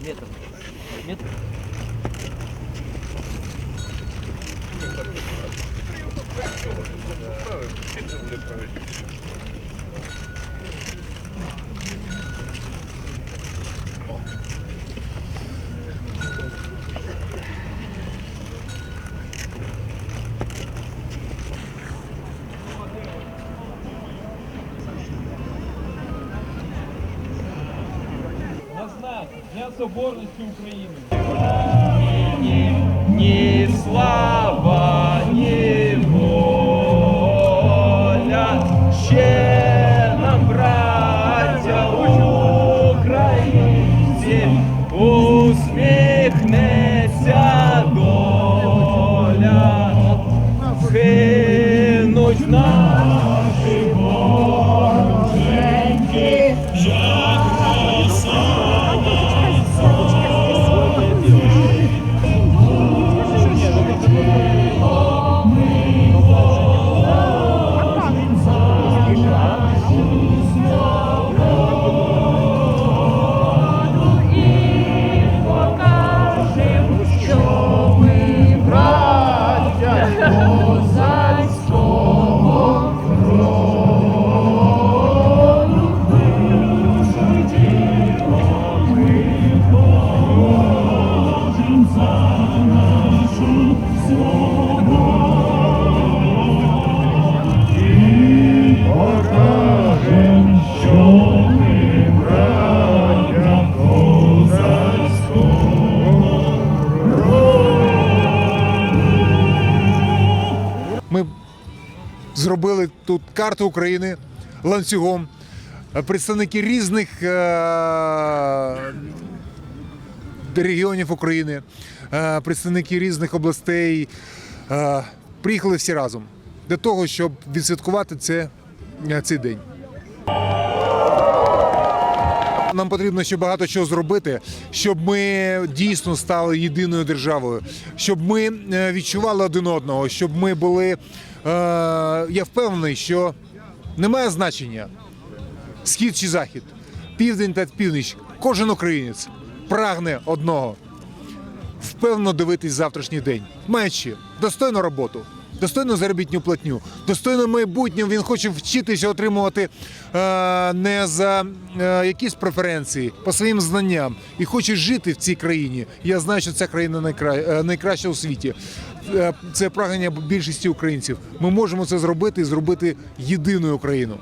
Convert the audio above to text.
Метр. Метр. Метр. Дня Соборності України. Ні слава, ні воля, ще нам, браття українці, усміхнеться доля, вхинуть наші ми зробили тут карту України ланцюгом. Представники різних е, регіонів України, е, представники різних областей е, приїхали всі разом для того, щоб відсвяткувати це, е, цей день. Нам потрібно ще багато чого зробити, щоб ми дійсно стали єдиною державою, щоб ми відчували один одного, щоб ми були. Я впевнений, що немає значення схід чи захід, південь та північ. Кожен українець прагне одного впевнено дивитись завтрашній день, маючи достойну роботу, достойну заробітну платню, достойне майбутнє. Він хоче вчитися отримувати е, не за е, якісь преференції, по своїм знанням і хоче жити в цій країні. Я знаю, що ця країна найкра... е, найкраща у світі. Е, Це прагнення більшості українців. Ми можемо це зробити і зробити єдиною Україну.